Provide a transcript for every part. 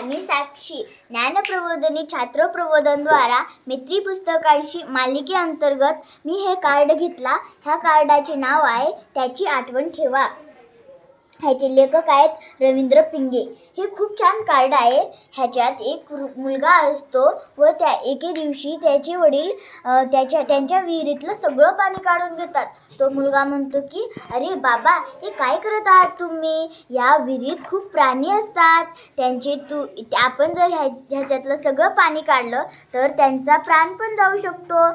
नमस्कार मी साक्षी ज्ञानप्रबोधनी छात्र प्रबोधनद्वारा मित्री पुस्तकांशी मालिकेअंतर्गत मी हे कार्ड घेतला. ह्या कार्डाचे नाव आहे त्याची आठवण ठेवा. ह्याचे लेखक आहेत रवींद्र पिंगे. हे खूप छान कार्ड आहे. ह्याच्यात एक मुलगा असतो व त्या एके दिवशी त्याचे वडील त्याच्या त्यांच्या विहिरीतलं सगळं पाणी काढून घेतात. तो मुलगा म्हणतो की अरे बाबा हे काय करत आहात तुम्ही? या विहिरीत खूप प्राणी असतात. त्यांचे तू आपण जर ह्या ह्याच्यातलं सगळं पाणी काढलं तर त्यांचा प्राण पण जाऊ शकतो.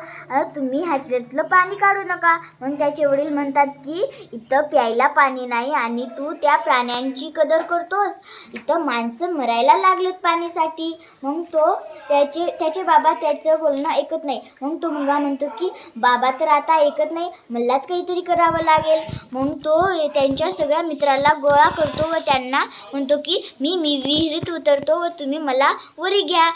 तुम्ही ह्याच्यातलं पाणी काढू नका. मग त्याचे वडील म्हणतात की इथं प्यायला पाणी नाही आणि तू त्या प्राण्यांची कदर करतोस. इथं माणसं मरायला लागलेत पाण्यासाठी. मग तो त्याचे त्याचे बाबा त्याचं बोलणं ऐकत नाही. मग तो मुलगा म्हणतो की बाबा तर आता ऐकत नाही. मलाच काहीतरी करावं लागेल. मग तो त्यांच्या सगळ्या मित्राला गोळा करतो व त्यांना म्हणतो की मी मी विहिरीत उतरतो व तुम्ही मला वरी घ्या.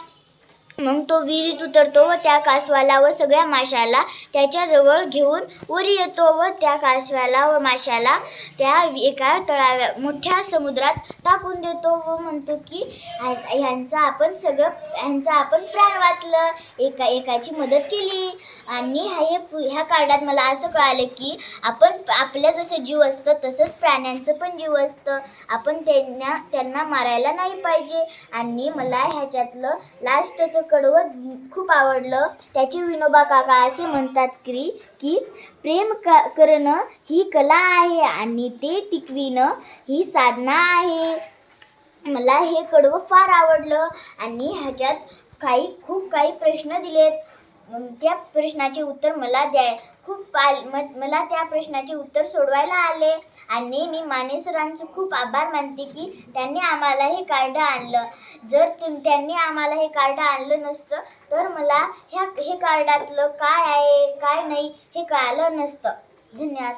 मग तो विहिरीत उतरतो व त्या कासवाला व सगळ्या माशाला त्याच्याजवळ घेऊन वर येतो व त्या कासवाला व माशाला त्या एका तळाव्या मोठ्या समुद्रात टाकून देतो व म्हणतो की ह्यांचा आपण सगळं ह्यांचा आपण प्राण वाचलं एका एकाची मदत केली. आणि हे ह्या कार्डात मला असं कळालं की आपण आपल्या जसं जीव असतं तसंच प्राण्यांचं पण जीव असतं. आपण त्यांना त्यांना मारायला नाही पाहिजे. आणि मला ह्याच्यातलं लास्टचं कडवं खूप आवडलं. त्याची विनोबा काका असे म्हणतात की की प्रेम क करणं ही कला आहे आणि ते टिकविणं ही साधना आहे. मला हे कडवं फार आवडलं आणि ह्याच्यात काही खूप काही प्रश्न दिलेत. त्या प्रश्नाचे उत्तर मला द्याय खूप आल मला त्या प्रश्नाचे उत्तर सोडवायला आले आणि मी माने सरांचं खूप आभार मानते की त्यांनी आम्हाला हे कार्ड आणलं. जर तुम त्यांनी आम्हाला हे कार्ड आणलं नसतं तर मला ह्या हे कार्डातलं काय आहे काय नाही हे कळालं नसतं. धन्यवाद.